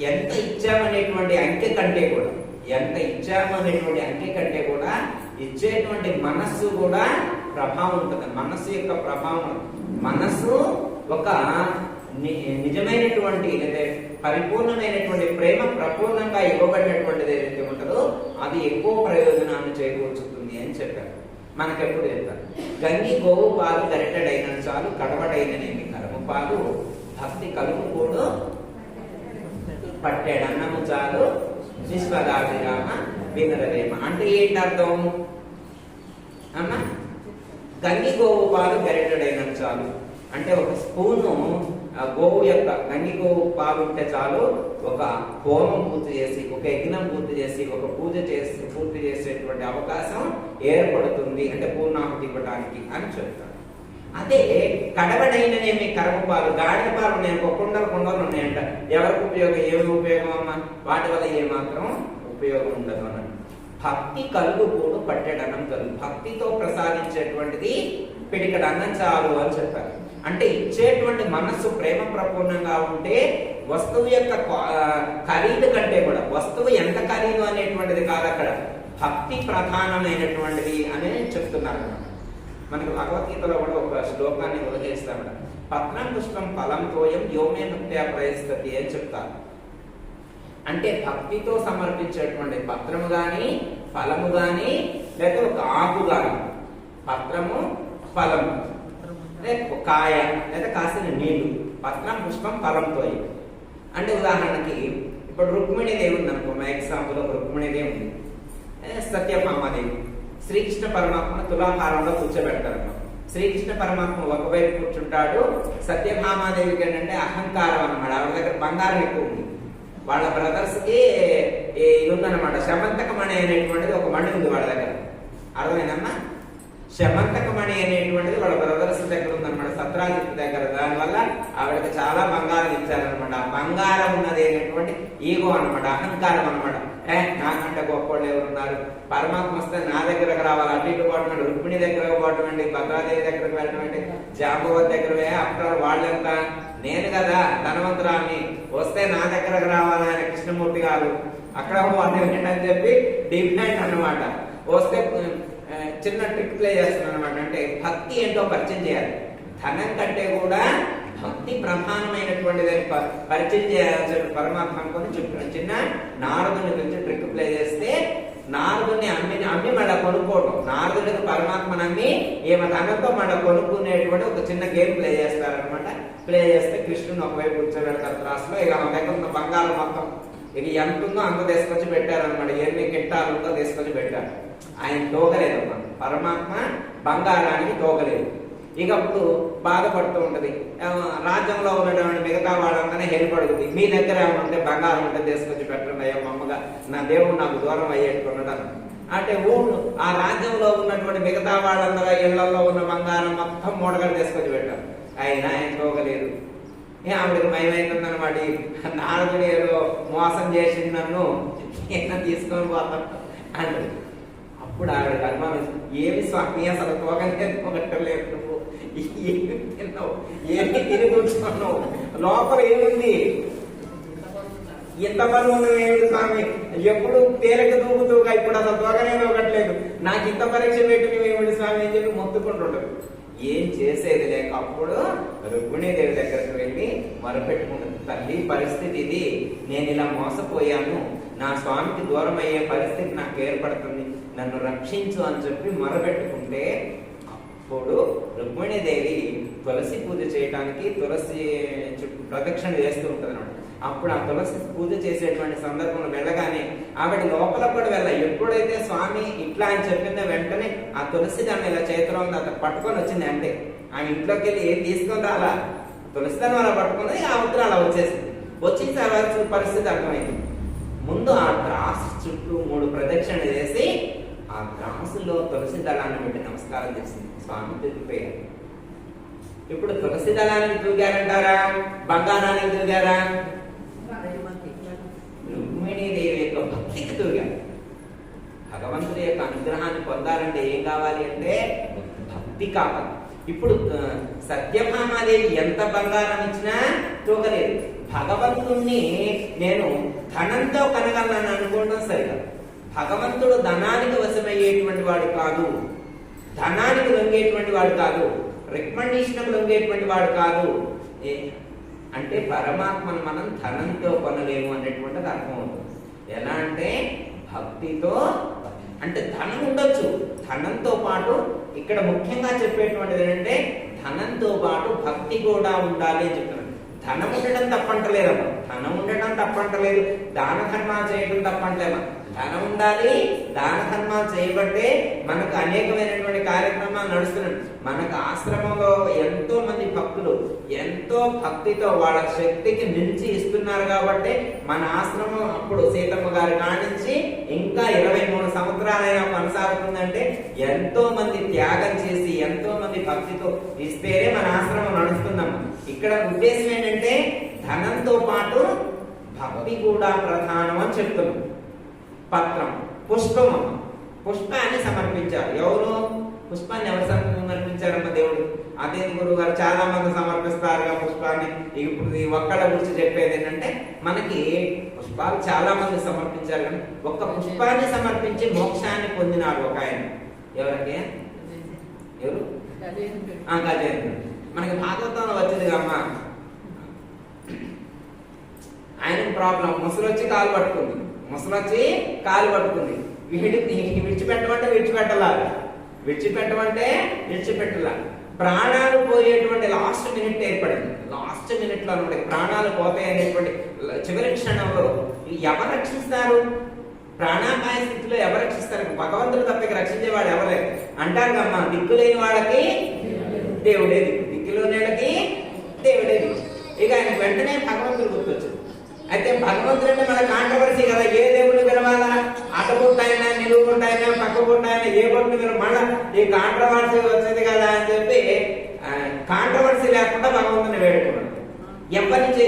ఎంత ఇచ్చామనేటువంటి అంకె కంటే కూడా ఎంత ఇచ్చామనేటువంటి అంకె కంటే కూడా ఇచ్చేటువంటి మనస్సు కూడా ప్రభావం ఉంటుంది. మనస్సు యొక్క ప్రభావం మనస్సు ఒక ని- నిజమైనటువంటి లేదా పరిపూర్ణమైనటువంటి ప్రేమ ప్రపూర్ణంగా ఇవ్వబడినటువంటిది ఏదైతే ఉంటుందో అది ఎక్కువ ప్రయోజనాన్ని చేకూర్చుతుంది అని చెప్పారు. మనకెప్పుడు చెప్తారు? గంగి గోవు పాలు కరెక్టెడ్ అయిన చాలు కడవడైననేమి కరము పాలు భక్తి కలుపుకోడు కూడా అన్నము చాలు. విశ్వదాభిరామ వినరవేమ అంటే ఏంటి అర్థం అమ్మా గంగి గోవు పాలు గరిటెడైన చాలు. అంటే ఒక స్పూను గోవు యొక్క గంగి గోవు పాలు ఉంటే చాలు. ఒక హోమం పూర్తి చేసి ఒక యజ్ఞం పూర్తి చేసి ఒక పూజ చేసి పూర్తి చేసేటువంటి అవకాశం ఏర్పడుతుంది. అంటే పూర్ణాహుతి ఇవ్వడానికి అని చెప్తారు. అదే కడవడైననేమి కరమ పాలు గాడిద పాలు నేను ఒక కుండలు కుండలు ఉన్నాయంట. ఎవరికి ఉపయోగం? ఏమి ఉపయోగం అమ్మా? వాటి వల్ల ఏమాత్రం ఉపయోగం ఉండదు అన్నట్టు భక్తి కలుగు కూడు పట్టెడన్నం కలుగు భక్తితో ప్రసాదించేటువంటిది పిడికడ అన్నం చాలు అని చెప్పారు. అంటే ఇచ్చేటువంటి మనస్సు ప్రేమ ప్రపూర్ణంగా ఉంటే వస్తువు యొక్క ఖరీదు కంటే కూడా వస్తువు ఎంత ఖరీదు అనేటువంటిది కాదు అక్కడ. భక్తి ప్రధానమైనటువంటిది అని చెప్తున్నారు అన్నమాట. మనకి భగవద్గీతలో కూడా ఒక శ్లోకాన్ని ఉదగిస్తామట పత్రం పుష్పం ఫలం తోయం యోమే ముక్త్యా ప్రయస్తతి అని చెప్తారు. అంటే భక్తితో సమర్పించేటువంటి పత్రము గాని ఫలము గాని లేదా ఒక ఆకు గాని పత్రము ఫలము లేదా కాయ లేదా కాసిన నీళ్ళు పత్రం పుష్పం ఫలంతో అంటే ఉదాహరణకి ఇప్పుడు రుక్మిణీదేవి ఉంది అనుకో మా ఎగ్జాంపుల్ ఒక రుక్మిణీదేవి ఉంది. సత్యభామాదేవి. శ్రీకృష్ణ పరమాత్మ తులాకారంలో కూర్చోబెడతారు శ్రీకృష్ణ పరమాత్మ ఒకవైపు కూర్చుంటాడు. సత్యభామాదేవికి ఏంటంటే అహంకారం అన్నమాట. ఆవిడ దగ్గర బంగారం ఎక్కువ ఉంది. వాళ్ళ బ్రదర్స్కి ఇది ఉందన్నమాట శమంతకమణి అనేటువంటిది ఒక మణి ఉంది వాళ్ళ దగ్గర. అర్థమేనమ్మా శమంతకమణి అనేటువంటిది వాళ్ళ బ్రదర్స్ దగ్గర ఉందన్నమాట. సత్రాజిత్ దగ్గర. దానివల్ల ఆవిడకి చాలా బంగారం ఇచ్చారనమాట ఆ బంగారం ఉన్నది అనేటువంటి ఈగో అనమాట అహంకారం అన్నమాట. ఏ నాకంటే గొప్పవాళ్ళు ఎవరు ఉన్నారు పరమాత్మ వస్తే నా దగ్గరకు రావాలి. అటు ఇటు పోవటం రుక్మిణి దగ్గరకు పోవటం అండి భద్రాదేవి దగ్గరకు వెళ్ళటం అండి జాంబవతి దగ్గర అప్పుడు వాళ్ళెంత? నేను కదా ధనవంతురాన్ని వస్తే నా దగ్గరకు రావాలి ఆయన కృష్ణమూర్తి గారు. అక్కడ పోవాలి అని చెప్పి డిఫరెంట్ అన్నమాట. వస్తే చిన్న ట్రిక్ ప్లే చేస్తున్నాను అనమాట అంటే భక్తి ఏంటో పరిచయం చేయాలి. ధనం కంటే కూడా భక్తి ప్రధానమైనటువంటిది ప- పరిచయం చేయాల్సిన పరమాత్మ అనుకుని చెప్పిన చిన్న నారదుని గురించి ట్రిక్ ప్లే చేస్తే నారదుని అమ్మి అమ్మి మళ్ళీ కొనుక్కోవడం నారదుడికి పరమాత్మ నమ్మి ఈమె తనతో మళ్ళీ కొనుక్కునేటువంటి ఒక చిన్న గేమ్ ప్లే చేస్తారనమాట ప్లే చేస్తే కృష్ణుని ఒకవైపు కూర్చోబెడతారు త్రాసులో. ఇక ఆమె దగ్గర ఉన్న బంగారం మొత్తం ఇక ఎంత ఉందో అంత తీసుకొచ్చి పెట్టారనమాట ఎన్ని కిట్టాలు ఉందో తీసుకొచ్చి పెట్టారు. ఆయన తోగలేదమ్మా పరమాత్మ బంగారానికి తోగలేదు. ఇక అప్పుడు బాధపడుతూ ఉంటుంది. రాజ్యంలో ఉన్నటువంటి మిగతా వాళ్ళందరినీ హెల్ప్ అడుగుతుంది. మీ దగ్గర ఏమంటే బంగారం ఉంటే తీసుకొచ్చి పెట్టండి అయ్యా అమ్మగా నా దేవుడు నాకు దూరం అయ్యేట్టుకున్నాడు అంటే ఊళ్ళు ఆ రాజ్యంలో ఉన్నటువంటి మిగతా వాళ్ళందరూ ఇళ్ళలో ఉన్న బంగారం మొత్తం మూటగలు తీసుకొచ్చి పెట్టారు. అయినా ఆయన తోగలేదు ఏ ఆవిడకి మయమైందన్నమాట నారదుడు ఏదో మోసం చేసింది నన్ను. ఈయన తీసుకొని పోతాను అంటే అప్పుడు ఆవిడకి అనుమానం ఏమి స్వామి అసలు తోగలేదు తోగట్టలేదు ఏమి తిన్నావు? ఏమి తిని కూర్చున్నావు? లోపల ఏముంది? ఇంత బరువు ఏమిటి స్వామి? ఎప్పుడు తేలిక దూకుతూగా ఇప్పుడు అసలు తోగనే తోగట్లేదు నాకు ఇంత పరీక్ష పెట్టి ఏమిటి స్వామి అని చెప్పి మొత్తుకుంటుంటారు ఏం చేసేది లేక అప్పుడు రుక్మిణీదేవి దగ్గరకు వెళ్ళి మొరపెట్టుకుంటుంది. తల్లి పరిస్థితి ఇది. నేను ఇలా మోసపోయాను. నా స్వామికి దూరం అయ్యే పరిస్థితి నాకు ఏర్పడుతుంది. నన్ను రక్షించు అని చెప్పి మొరపెట్టుకుంటే అప్పుడు రుక్మిణీదేవి తులసి పూజ చేయడానికి తులసి చుట్టూ ప్రదక్షిణ చేస్తూ ఉంటుంది అనమాట అప్పుడు ఆ తులసి పూజ చేసేటువంటి సందర్భంలో వెళ్ళగానే ఆవిడ లోపల కూడా వెళ్ళ ఎప్పుడైతే స్వామి ఇట్లా అని చెప్పిందో వెంటనే ఆ తులసి దాన్ని ఇలా చేతిలో ఉంది అతను పట్టుకొని వచ్చింది అంటే ఆ ఇంట్లోకి వెళ్ళి ఏం తీసుకుని రాలా? తులసి దాన్ని అలా పట్టుకుని ఆ ఉత్తరం అలా వచ్చేసింది. వచ్చిన తర్వాత పరిస్థితి అర్థమైంది. ముందు ఆ గ్రాస్ చుట్టూ మూడు ప్రదక్షిణ చేసి ఆ గ్రాసులో తులసి దళాన్ని పెట్టి నమస్కారం చేసింది. స్వామి తిరిగిపోయారు ఇప్పుడు తులసి దళానికి బంగారాన్ని బంగారానికి తూగారా రుక్మిణీదేవి యొక్క భక్తికి తూగారు భగవంతుడి యొక్క అనుగ్రహాన్ని పొందాలంటే ఏం కావాలి అంటే భక్తి కావాలి. ఇప్పుడు సత్యభామాదేవి ఎంత బంగారం ఇచ్చినా తూగలేదు. భగవంతుణ్ణి నేను ధనంతో కనగలను అనుకోవడం సరికాదు భగవంతుడు ధనానికి వశమయ్యేటువంటి వాడు కాదు. ధనానికి లొంగేటువంటి వాడు కాదు. రికమెండేషన్కి లొంగేటువంటి వాడు కాదు. ఏ- అంటే పరమాత్మను మనం ధనంతో కొనలేము అనేటువంటిది అర్థం అవుతుంది. ఎలా అంటే భక్తితో అంటే ధనం ఉండొచ్చు. ధనంతో పాటు ఇక్కడ ముఖ్యంగా చెప్పేటువంటిది ఏంటంటే ధనంతో పాటు భక్తి కూడా ఉండాలి అని చెప్తున్నాను ధనం ఉండడం తప్పంటలేదమ్మా. ధనం ఉండడం తప్పంటలేదు. దాన ధర్మాలు చేయడం తప్పంటలేమా ధనం ఉండాలి దాన ధర్మాలు చేయబట్టే మనకు అనేకమైనటువంటి కార్యక్రమాలు నడుస్తున్నాయి. మనకు ఆశ్రమంలో ఎంతో మంది భక్తులు ఎంతో భక్తితో వాళ్ళ శక్తికి మించి ఇస్తున్నారు కాబట్టి మన ఆశ్రమం అప్పుడు సీతమ్మ గారి కానించి ఇంకా ఇరవై మూడు సంవత్సరాలైనా కొనసాగుతుందంటే ఎంతో మంది త్యాగం చేసి ఎంతో మంది భక్తితో ఇస్తేనే మన ఆశ్రమం నడుస్తుందమ్మా ఇక్కడ ఉద్దేశం ఏంటంటే ధనంతో పాటు భక్తి కూడా ప్రధానం అని చెప్తున్నాం. పత్రం. పుష్పము. పుష్పాన్ని సమర్పించారు. ఎవరు? పుష్పాన్ని ఎవరు సమర్పించారమ్మ దేవుడు? అదే గురువు గారు చాలా మంది సమర్పిస్తారుగా పుష్పాన్ని. ఇప్పుడు ఈ ఒక్కడ గురించి చెప్పేది ఏంటంటే మనకి పుష్పాలు చాలా మంది సమర్పించారు. కానీ ఒక్క పుష్పాన్ని సమర్పించి మోక్షాన్ని పొందినాడు ఒక ఆయన. ఎవరికి? ఎవరు? గజేంద్రుడు. మనకి భాగవతంలో వచ్చింది కమ్మా ఆయన ప్రాబ్లం. ముసలొచ్చి కాలు పట్టుకుంది. ముసలొచ్చి కాలు పట్టుకుంది. వీడి విడిచిపెట్టమంటే విడిచిపెట్టాల. విడిచిపెట్టమంటే విడిచిపెట్టాల. ప్రాణాలు పోయేటువంటి లాస్ట్ మినిట్ ఏర్పడింది. లాస్ట్ మినిట్లో అనమాట ప్రాణాలు పోతాయి అనేటువంటి చివరి క్షణంలో ఎవరు రక్షిస్తారు? ప్రాణాపాయ స్థితిలో ఎవరు రక్షిస్తారు? భగవంతుడు తప్పకి రక్షించేవాడు ఎవరే అంటారు అమ్మా దిక్కు లేని వాళ్ళకి దేవుడే దిక్కు దిక్కులోని వాళ్ళకి దేవుడే దిక్కు ఇక ఆయన వెంటనే భగవంతుడు అయితే భగవంతుడు మన కాంట్రవర్సీ కదా. ఏ దేవుడు పిలవాలా అటుకుంటాయినా నిలువుకుంటాయినా పక్కకుంటాయినా ఏ బొట్టు పిలవ మళ్ళా ఈ కాంట్రవర్సీ వచ్చింది కదా అని చెప్పి కాంట్రవర్సీ లేకుండా భగవంతుని వేడుకున్నాడు ఎవరిని చే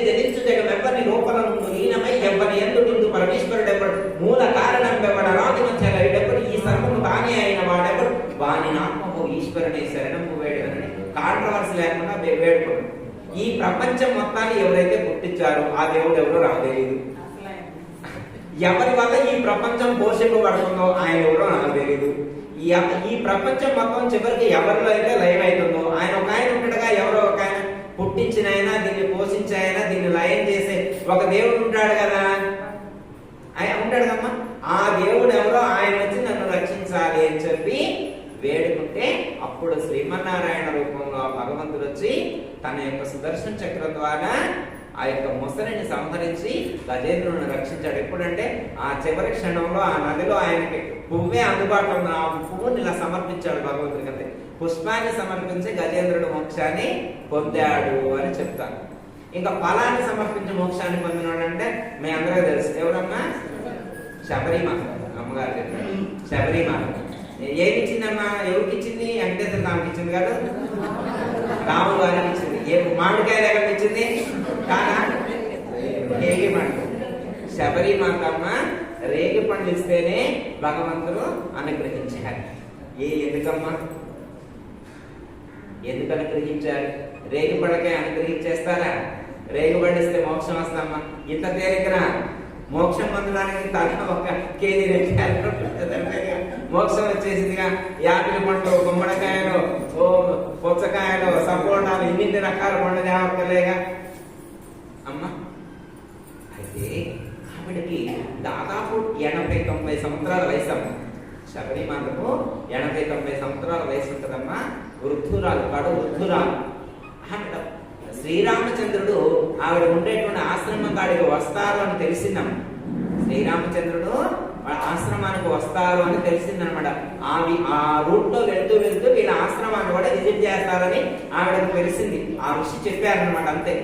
ఎవరిని లోపల ముందు లీనమై ఎవరిని ఎందుకు పరమేశ్వరుడు ఎవడు మూల కారణం ఎవడు రాతి మధ్య ఈ సర్వము తానే అయిన వాడెవడు? వాని ఆత్మకు ఈశ్వరుని శరణము వేడుకని కాంట్రవర్సీ లేకుండా వేడుకున్నాడు ఈ ప్రపంచం మొత్తాన్ని ఎవరైతే పుట్టించారో ఆ దేవుడు ఎవరో నాకు తెలియదు ఎవరి వల్ల ఈ ప్రపంచం పోషింపబడుతుందో ఆయన ఎవరో నాకు తెలియదు ఈ ఈ ప్రపంచం మొత్తం చివరికి ఎవరిలో అయితే లయం అవుతుందో ఆయన ఒక ఆయన ఉండగా ఎవరో ఒక ఆయన పుట్టించిన ఆయన దీన్ని పోషించే ఆయన దీన్ని లయం చేసే ఒక దేవుడు ఉంటాడు కదా. ఆయన ఉంటాడు కమ్మా ఆ దేవుడు ఎవరో ఆయన వచ్చి నన్ను రక్షించాలి అని చెప్పి వేడుకుంటే అప్పుడు శ్రీమన్నారాయణ రూపంలో ఆ భగవంతుడు వచ్చి తన యొక్క సుదర్శన చక్రం ద్వారా ఆ యొక్క ముసలిని సంహరించి గజేంద్రుని రక్షించాడు. ఎప్పుడంటే ఆ చివరి క్షణంలో ఆ నదిలో ఆయనకి పువ్వే అందుబాటులో ఉన్న ఆ పువ్వుని ఇలా సమర్పించాడు భగవంతుడికి అంతే పుష్పాన్ని సమర్పించి గజేంద్రుడు మోక్షాన్ని పొందాడు అని చెప్తాను ఇంకా ఫలాన్ని సమర్పించి మోక్షాన్ని పొందినాడు అంటే మీ అందరికీ తెలుసు. ఎవరమ్మా? శబరిమాత అమ్మగారు చెప్పారు. శబరిమాత ఏమి ఇచ్చిందమ్మా ఎవరికి ఇచ్చింది వెంకటేశ్వర స్వామికి ఇచ్చింది కదా. రాము గారికి ఇచ్చింది. ఏ మామిడికాయలు దగ్గర ఇచ్చింది? కానా రేగి పండు. శబరిమాత రేగి పండు ఇస్తేనే భగవంతుడు అనుగ్రహించారు ఏ ఎందుకమ్మా? ఎందుకు అనుగ్రహించారు రేగి పడకే అనుగ్రహించేస్తారా? రేగి పండిస్తే మోక్షం వస్తామా ఇంత తేలికరా మోక్షం పొందడానికి తన ఒక కేజీ రెండు మోక్షం వచ్చేసిందిగా యాపిల్ పండ్లు గుమ్మడికాయలు ఓ పుచ్చకాయలు సపోటాలు ఇన్ని రకాల పండ్లు తేవక్కర్లేగా. అమ్మా అయితే ఆవిడకి దాదాపు ఎనభై తొంభై సంవత్సరాల వయసు అమ్మ. శబరిమాతకు ఎనభై తొంభై సంవత్సరాల వయసు ఉంటుందమ్మా. వృద్ధురాలు కడు వృద్ధురాలు. ఆవిడ శ్రీరామచంద్రుడు ఆవిడ ఉండేటువంటి ఆశ్రమం కాడికి వస్తారు అని తెలిసిందమ్మ శ్రీరామచంద్రుడు వాళ్ళ ఆశ్రమానికి వస్తారు అని తెలిసిందనమాట. ఆవి ఆ రూట్లో వెళ్తూ వెళ్తూ వీళ్ళ ఆశ్రమాన్ని కూడా విజిట్ చేస్తారని ఆవిడకు తెలిసింది. ఆ ఋషి చెప్పారనమాట అంతే.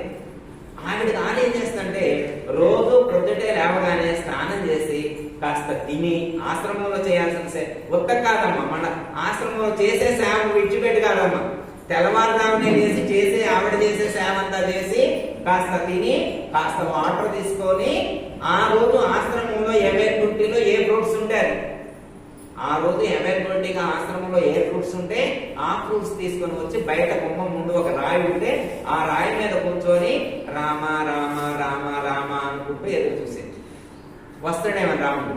ఆవిడ దాని ఏం చేస్తుందంటే రోజు ప్రొద్దుటే లేవగానే స్నానం చేసి కాస్త తిని ఆశ్రమంలో చేయాల్సిన సే ఒక్క కాదమ్మా మన ఆశ్రమంలో చేసే సేవ విడిచిపెట్టి తెల్లవారుదామనే లేచి చేసి ఆవిడ చేసే సేవ అంతా చేసి కాస్త తిని కాస్త వాటర్ తీసుకొని ఆ రోజు ఆశ్రమంలో ఎవరి పుట్టిలో ఏ ఫ్రూట్స్ ఉంటారు ఆ రోజు అవైలబిలిటీగా ఆశ్రమంలో ఏ ఫ్రూట్స్ ఉంటే ఆ ఫ్రూట్స్ తీసుకొని వచ్చి బయట గుమ్మం ముందు ఒక రాయి ఉంటే ఆ రాయి మీద కూర్చొని రామ రామ రామ రామ అనుకుంటూ ఎదురు చూసేది. వస్తాడేమని రాముడు.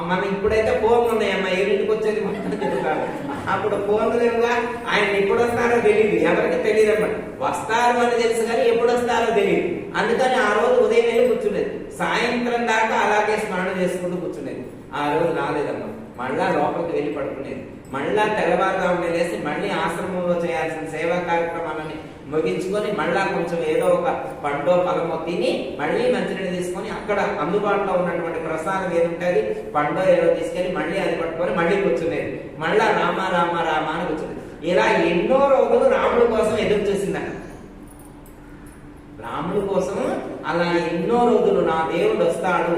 మనం ఇప్పుడైతే ఫోన్లు ఉన్నాయమ్మా ఏడింటికి వచ్చేది మొత్తం అప్పుడు ఫోన్లు లేవుగా ఆయన ఎప్పుడు వస్తారో తెలియదు ఎవరికి తెలియదు అన్నమాట వస్తారు అని తెలుసు కానీ ఎప్పుడు వస్తారో తెలియదు అందుకని ఆ రోజు ఉదయం వెళ్ళి సాయంత్రం దాకా అలాగే స్నానం చేసుకుంటూ కూర్చుండేది ఆ రోజు రాలేదమ్మా. మళ్ళా లోపలికి వెళ్ళి పడుకునేది. మళ్ళా తెల్లవారుజామున లేసి మళ్ళీ ఆశ్రమంలో చేయాల్సిన సేవా కార్యక్రమాలని ముగించుకొని మళ్ళా కొంచెం ఏదో ఒక పండో ఫలమో తిని మళ్ళీ మంచినీళ్ళు తీసుకొని అక్కడ అందుబాటులో ఉన్నటువంటి ప్రసాదం ఏది ఉంటుంది? పండో ఏదో తీసుకెళ్ళి మళ్ళీ అది పట్టుకొని మళ్ళీ కూర్చునేది మళ్ళా రామ రామ రామ అని కూర్చునేది ఇలా ఎన్నో రోజులు రాముడి కోసం ఎదురు చూసిందట. రాముడి కోసం అలా ఎన్నో రోజులు నా దేవుడు వస్తాడు.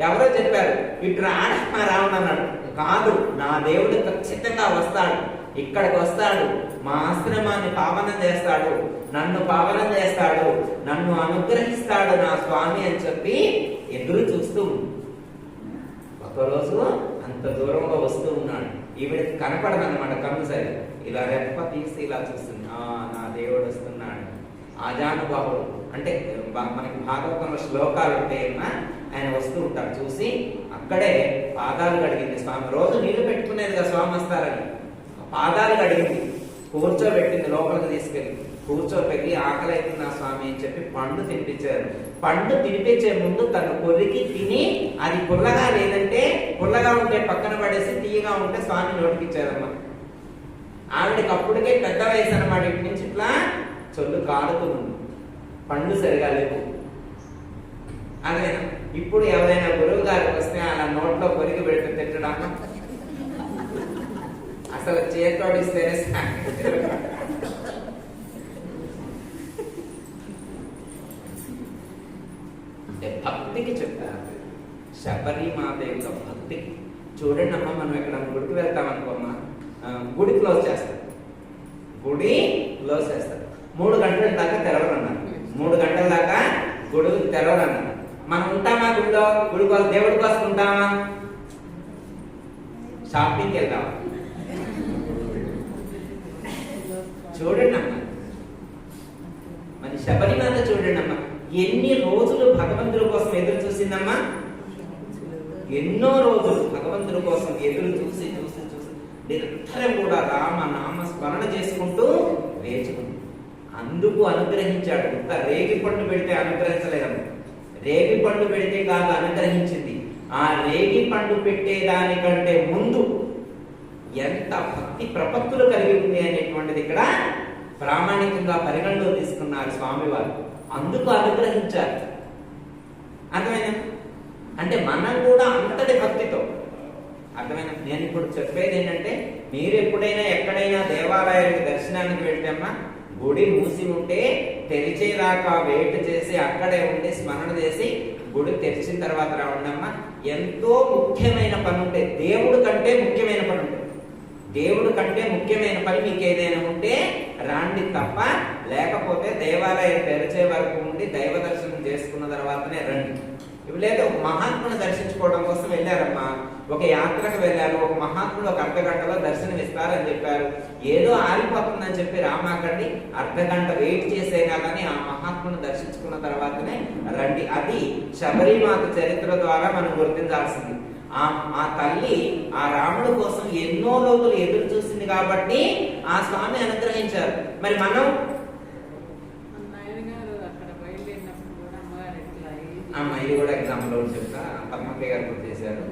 ఎవరో చెప్పారు ఇటు రాడమ్మా రావణ అన్నాడు. కాదు నా దేవుడు ఖచ్చితంగా వస్తాడు. ఇక్కడికి వస్తాడు. మా ఆశ్రమాన్ని పావనం చేస్తాడు నన్ను పావనం చేస్తాడు నన్ను అనుగ్రహిస్తాడు నా స్వామి అని చెప్పి ఎదురు చూస్తూ ఒకరోజు అంత దూరంగా వస్తూ ఉన్నాడు. ఈవిడకి కనపడదు అనమాట కన్ను ఇలా రెప్ప తీసి ఇలా చూస్తుంది. ఆ నా దేవుడు వస్తున్నాడు. ఆజానుభావుడు అంటే మనకి భాగవతంలో శ్లోకాలు ఉంటాయన్నా ఆయన వస్తూ ఉంటారు చూసి అక్కడే పాదాలు కడిగింది. స్వామి రోజు నీళ్ళు పెట్టుకునేది కదా స్వామి వస్తారని. పాదాలు కడిగింది. కూర్చోబెట్టింది లోపలికి తీసుకెళ్ళి. కూర్చోబెట్టి ఆకలి అవుతుంది నా స్వామి అని చెప్పి పండు తినిపించారు. పండు తినిపించే ముందు తను కొరికి తిని అది పుల్లగా లేదంటే పుల్లగా ఉంటే పక్కన పడేసి తీయగా ఉంటే స్వామి నోటికిచ్చారమ్మా. ఆవిడకి అప్పటికే పెద్ద వయసు అన్నమాట. ఇటు నుంచి ఇట్లా చొల్లు కాలుతుంది పండు సరిగా లేవు. అదేనా? ఇప్పుడు ఎవరైనా గురువు గారికి వస్తే అలా నోట్లో కొరికి పెడితే తిట్టడం అసలు చేతోడిస్తేనే సాయం. అంటే భక్తికి చెప్పారు. శబరిమాత యొక్క భక్తికి చూడండి అమ్మ మనం ఇక్కడ గుడికి వెళ్తాం అనుకోమ్మా గుడి క్లోజ్ చేస్తాం. గుడి క్లోజ్ చేస్తారు మూడు గంటల దాకా తెరవరన్నారు. మూడు గంటల దాకా గుడి తెరవరన్నారు. మనం ఉంటామా గుడిలో? గుడి కోసం దేవుడి కోసం ఉంటామా? షాపింగ్కి వెళ్దామా? చూడండి అమ్మా మరి శబరిమాత చూడండి అమ్మా ఎన్ని రోజులు భగవంతుడి కోసం ఎదురు చూసిందమ్మా? ఎన్నో రోజులు భగవంతుడి కోసం ఎదురు చూసి చూసి చూసి నిరంతరం కూడా రామ నామ స్మరణ చేసుకుంటూ వేచుకుంది. అందుకు అనుగ్రహించాడు. ఇంత రేగి పండు పెడితే అనుగ్రహించలేదమ్మా. రేగి పండు పెడితే కాదు అనుగ్రహించింది. ఆ రేగి పండు పెట్టేదానికంటే ముందు ఎంత భక్తి ప్రపత్తులు కలిగి ఉంది అనేటువంటిది ఇక్కడ ప్రామాణికంగా పరిగణలో తీసుకున్నారు స్వామివారు. అందుకు అనుగ్రహించారు. అర్థమైనా అంటే మనం కూడా అంతటి భక్తితో. అర్థమైన నేను ఇప్పుడు చెప్పేది ఏంటంటే మీరు ఎప్పుడైనా ఎక్కడైనా దేవాలయానికి దర్శనానికి వెళ్తేమ్మా గుడి మూసి ఉంటే తెరిచేదాకా వెయిట్ చేసి అక్కడే ఉండి స్మరణ చేసి గుడి తెరిచిన తర్వాత రావండమ్మా ఎంతో ముఖ్యమైన పని ఉంటే దేవుడు కంటే ముఖ్యమైన పని ఉంటుంది దేవుడు కంటే ముఖ్యమైన పని మీకు ఏదైనా ఉంటే రాండి తప్ప లేకపోతే దేవాలయం తెరిచే వరకు ఉండి దైవ దర్శనం చేసుకున్న తర్వాతనే రండి. ఇవి లేదు ఒక మహాత్ముని దర్శించుకోవడం కోసం వెళ్ళారమ్మా. ఒక యాత్రకు వెళ్ళారు ఒక మహాత్ముడు ఒక అర్ధ గంటలో దర్శనం ఇస్తారని చెప్పారు. ఏదో ఆరిపోతుందని చెప్పి రామాకండి అర్ధ గంట వెయిట్ చేసేనా కానీ ఆ మహాత్ముని దర్శించుకున్న తర్వాతనే రండి. అది శబరిమాత చరిత్ర ద్వారా మనం గుర్తించాల్సింది. ఆ తల్లి ఆ రాముడు కోసం ఎన్నో రోజులు ఎదురు చూసింది కాబట్టి ఆ స్వామి అనుగ్రహించారు. మరి మనం? అమ్మ ఇది కూడా ఎగ్జాంపుల్ ఒకటి చెప్తా. పద్మక్క గారు గుర్తు చేశారు.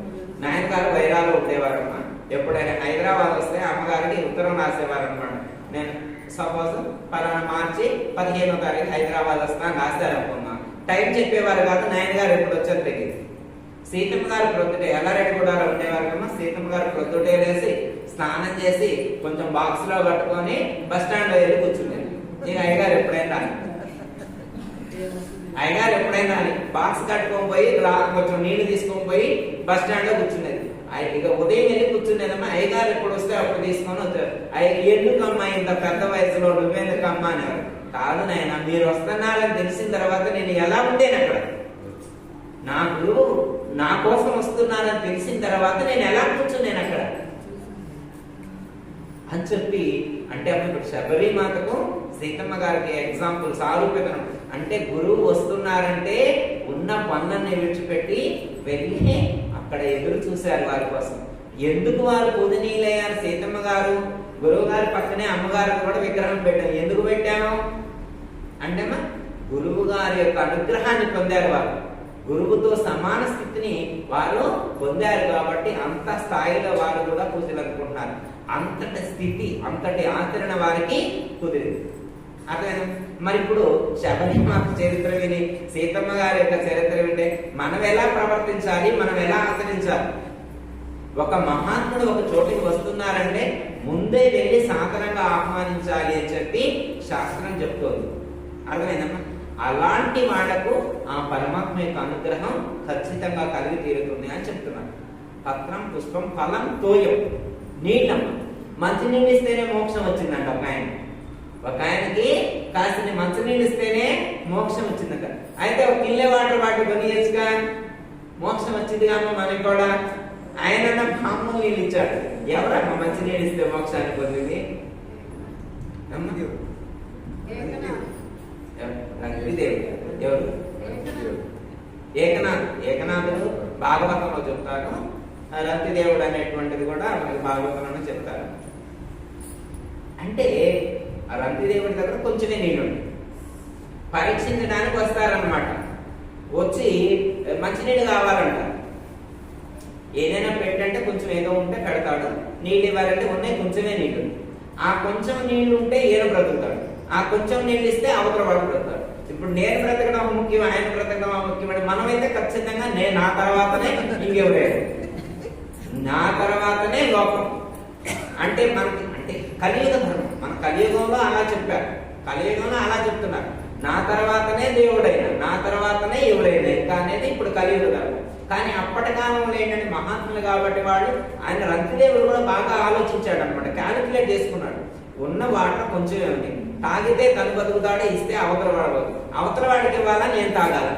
నాయన గారు వైరాలో ఉండేవారమ్మా. ఎప్పుడైనా హైదరాబాద్ వస్తే అమ్మగారికి ఉత్తరం రాసేవారు అనమాట నేను సపోజ్ పలానా మార్చి పదిహేనో తారీఖు హైదరాబాద్ వస్తా రాస్తారు అనుకున్నా టైం చెప్పేవారు కాదు నాయన గారు ఎప్పుడు వచ్చారు సీతమ్మ గారు ప్రొద్దుటే. ఎల్లారెడ్డిగూడలో ఉండేవారు కమ్మా సీతమ్మ గారు ప్రొద్దుటే లేసి స్నానం చేసి కొంచెం బాక్స్లో కట్టుకొని బస్ స్టాండ్లో వెళ్ళి కూర్చుండేది నేను అయ్యగారు ఎప్పుడైనా అయ్యగారు ఎప్పుడైనా బాక్స్ కట్టుకొని పోయి కొంచెం నీళ్ళు తీసుకొని పోయి బస్ స్టాండ్లో కూర్చునేది ఇక ఉదయం వెళ్ళి కూర్చునేదమ్మా అయ్యగారు ఎప్పుడు వస్తే అప్పుడు తీసుకొని వచ్చారు. ఎందుకమ్మా ఇంత పెద్ద వయసులో నువ్వెందుకమ్మా అనేవారు. కాదు నాయన మీరు వస్తున్నారని తెలిసిన తర్వాత నేను ఎలా ఉండేను అక్కడ? నాకు నా కోసం వస్తున్నారని తెలిసిన తర్వాత నేను ఎలా కూర్చున్నాను అక్కడ? అని చెప్పి అంటే అప్పుడు ఇప్పుడు శబరిమాతకు సీతమ్మ గారికి ఎగ్జాంపుల్ సారూప్యతను. అంటే గురువు వస్తున్నారంటే ఉన్న పనులను విడిచిపెట్టి వెళ్ళి అక్కడ ఎదురు చూశారు వారి కోసం. ఎందుకు వారు పూజనీయులయ్యారు సీతమ్మ గారు? గురువు గారి పక్కనే అమ్మగారు కూడా విగ్రహం పెట్టాం ఎందుకు పెట్టాము? అంటేమా గురువు గారి యొక్క అనుగ్రహాన్ని పొందారు వారు. గురువుతో సమాన స్థితిని వారు పొందారు కాబట్టి అంత స్థాయిలో వారు కూడా పూజలు అనుకుంటున్నారు అంతటి స్థితి అంతటి ఆచరణ వారికి కుదిరింది. అర్థమైనా మరి ఇప్పుడు శబరిమాత చరిత్ర విని సీతమ్మ గారి యొక్క చరిత్ర వింటే మనం ఎలా ప్రవర్తించాలి మనం ఎలా ఆచరించాలి? ఒక మహాత్ముడు ఒక చోటికి వస్తున్నారంటే ముందే వెళ్ళి సాధారణంగా ఆహ్వానించాలి అని చెప్పి శాస్త్రం చెప్తోంది. అర్థమైందమ్మా? అలాంటి వాళ్ళకు ఆ పరమాత్మ యొక్క అనుగ్రహం ఖచ్చితంగా కలిగి తీరుతుంది అని చెప్తున్నారు పత్రం పుష్పం ఫలం తోయం నీళ్ళమ్మ మంచినీళ్ళు ఇస్తేనే మోక్షం వచ్చిందంట ఒక ఆయన. ఒక ఆయనకి కాసిన మంచినీళ్ళు ఇస్తేనే మోక్షం వచ్చిందంట. అయితే ఒక కిల్లే వాటర్ వాటి కొనియచ్చుగా. మోక్షం వచ్చింది కామ మనకి కూడా. ఆయన మామూలు నీళ్ళు ఇచ్చాడు. ఎవరమ్మా మంచినీళ్ళు ఇస్తే మోక్షాన్ని పొందింది? అమ్మ? ఏకనాథుడు ఏకనాథుడు భాగవతంలో చెప్తారు. ఆ రతిదేవుడు అనేటువంటిది కూడా మనకి భాగవతంలో చెప్తారు. అంటే ఆ రంతిదేవుడి దగ్గర కొంచెమే నీళ్ళు పరీక్షించడానికి వస్తారనమాట వచ్చి మంచినీళ్ళు కావాలంట. ఏదైనా పెట్టంటే కొంచెం ఏదో ఉంటే పెడతాడు నీళ్ళు ఇవ్వాలంటే ఉన్నాయి కొంచెమే నీళ్ళు. ఆ కొంచెం నీళ్ళు ఉంటే ఈయన బ్రతుకుతాడు. ఆ కొంచెం నీళ్ళు ఇస్తే అవతల వాడు బ్రతుకుతాడు. ఇప్పుడు నేను బ్రతకడం ముఖ్యం ఆయన బ్రతకడం ముఖ్యమని మనమైతే ఖచ్చితంగా నేను నా తర్వాతనే ఇంకెవరేడు నా తర్వాతనే లోకం అంటే మనకి అంటే కలియుగ ధర్మం. మన కలియుగంలో అలా చెప్పారు. కలియుగంలో అలా చెప్తున్నారు. నా తర్వాతనే దేవుడైన నా తర్వాతనే ఎవడైనా ఇంకా అనేది ఇప్పుడు కలియుగ ధర్మం. కానీ అప్పటి కాలంలో ఏంటంటే మహాత్ములు కాబట్టి వాళ్ళు ఆయన రంతిదేవుడు కూడా బాగా ఆలోచించాడు అనమాట క్యాలిక్యులేట్ చేసుకున్నాడు. ఉన్న వాటర్ కొంచెమే ఉంది. తాగితే తను బతుకుతాడు ఇస్తే అవతల వాడు అవతల వాడికి ఇవ్వాలా? నేను తాగాల?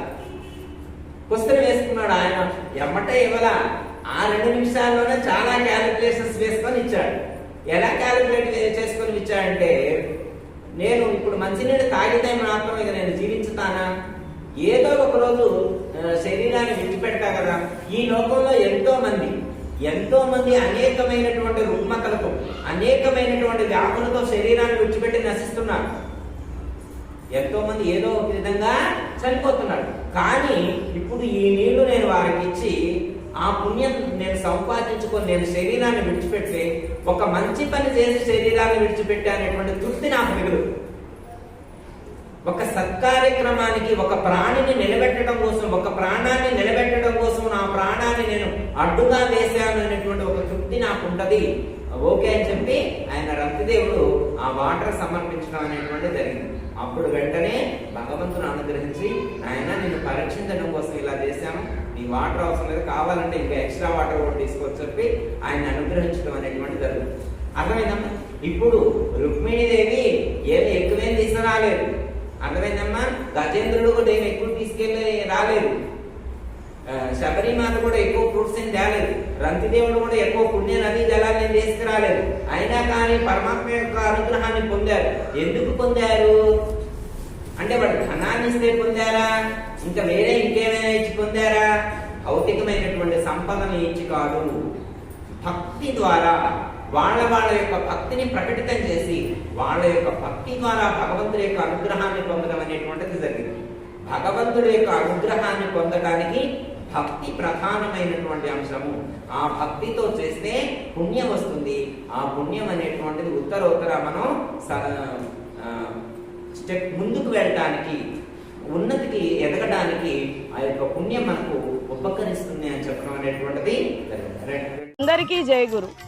పుస్తకం వేసుకున్నాడు ఆయన. ఎమ్మటే ఇవ్వాలా? ఆ రెండు నిమిషాల్లోనే చాలా క్యాలిక్యులేషన్స్ వేసుకొని ఇచ్చాడు. ఎలా క్యాలిక్యులేట్ చేసుకొని ఇచ్చాడంటే నేను ఇప్పుడు మంచినీళ్ళు తాగితే మాత్రం ఇక నేను జీవించుతానా? ఏదో ఒక రోజు శరీరాన్ని విడిచిపెడతా కదా? ఈ లోకంలో ఎంతో మంది ఎంతో మంది అనేకమైనటువంటి రుగ్మతలకు అనేకమైనటువంటి వ్యాధులతో శరీరాన్ని విడిచిపెట్టి నశిస్తున్నారు. ఎంతో మంది ఏదో ఒక విధంగా చనిపోతున్నారు. కానీ ఇప్పుడు ఈ నీళ్ళు నేను వారికి ఇచ్చి ఆ పుణ్యం నేను సంపాదించుకొని నేను శరీరాన్ని విడిచిపెట్టి ఒక మంచి పని చేసి శరీరాన్ని విడిచిపెట్టే అనేటువంటి తృప్తి నాకు మిగులు ఒక సత్కార్యక్రమానికి ఒక ప్రాణిని నిలబెట్టడం కోసం ఒక ప్రాణాన్ని నిలబెట్టడం కోసం నా ప్రాణాన్ని నేను అడ్డుగా వేశాను అనేటువంటి ఒక తృప్తి నాకు ఉంటది ఓకే అని చెప్పి ఆయన రక్తదేవుడు ఆ వాటర్ సమర్పించడం అనేటువంటి జరిగింది. అప్పుడు వెంటనే భగవంతుని అనుగ్రహించి ఆయన నేను పరీక్షించడం కోసం ఇలా చేశాను. నీ వాటర్ అవసరం లేదు. కావాలంటే ఇంకా ఎక్స్ట్రా వాటర్ కూడా తీసుకొచ్చి చెప్పి ఆయన అనుగ్రహించడం అనేటువంటి జరుగుతుంది. అర్థమైందమ్మా ఇప్పుడు రుక్మిణీదేవి ఏమి ఎక్కువేం తీసుకురాలేదు. అర్థమైందమ్మా? గజేంద్రుడు కూడా నేను ఎక్కువ తీసుకెళ్ళి రాలేదు. శబరిమాత కూడా ఎక్కువ ఫ్రూట్స్ ఏం తేలేదు. రంతిదేవుడు కూడా ఎక్కువ పుణ్య నదీ జలాన్ని తీసుకురాలేదు. అయినా కానీ పరమాత్మ యొక్క అనుగ్రహాన్ని పొందారు. ఎందుకు పొందారు? అంటే వాడు ధనాన్ని ఇస్తే పొందారా? ఇంకా వేరే ఇంకేమైనా ఇచ్చి పొందారా? భౌతికమైనటువంటి సంపదను ఇచ్చి కాదు. భక్తి ద్వారా వాళ్ళ వాళ్ళ యొక్క భక్తిని ప్రకటితం చేసి వాళ్ళ యొక్క భక్తి ద్వారా భగవంతుడి యొక్క అనుగ్రహాన్ని పొందడం అనేటువంటిది జరిగింది. భగవంతుడి యొక్క అనుగ్రహాన్ని పొందడానికి భక్తి ప్రధానమైనటువంటి అంశము. ఆ భక్తితో చేస్తే పుణ్యం వస్తుంది. ఆ పుణ్యం అనేటువంటిది ఉత్తరోత్తర మనం స- స్టెప్ ముందుకు వెళ్ళటానికి ఉన్నతికి ఎదగడానికి ఆ యొక్క పుణ్యం మనకు ఉపకరిస్తుంది అని చెప్పడం అనేటువంటిది అందరికీ జయగురు గురు.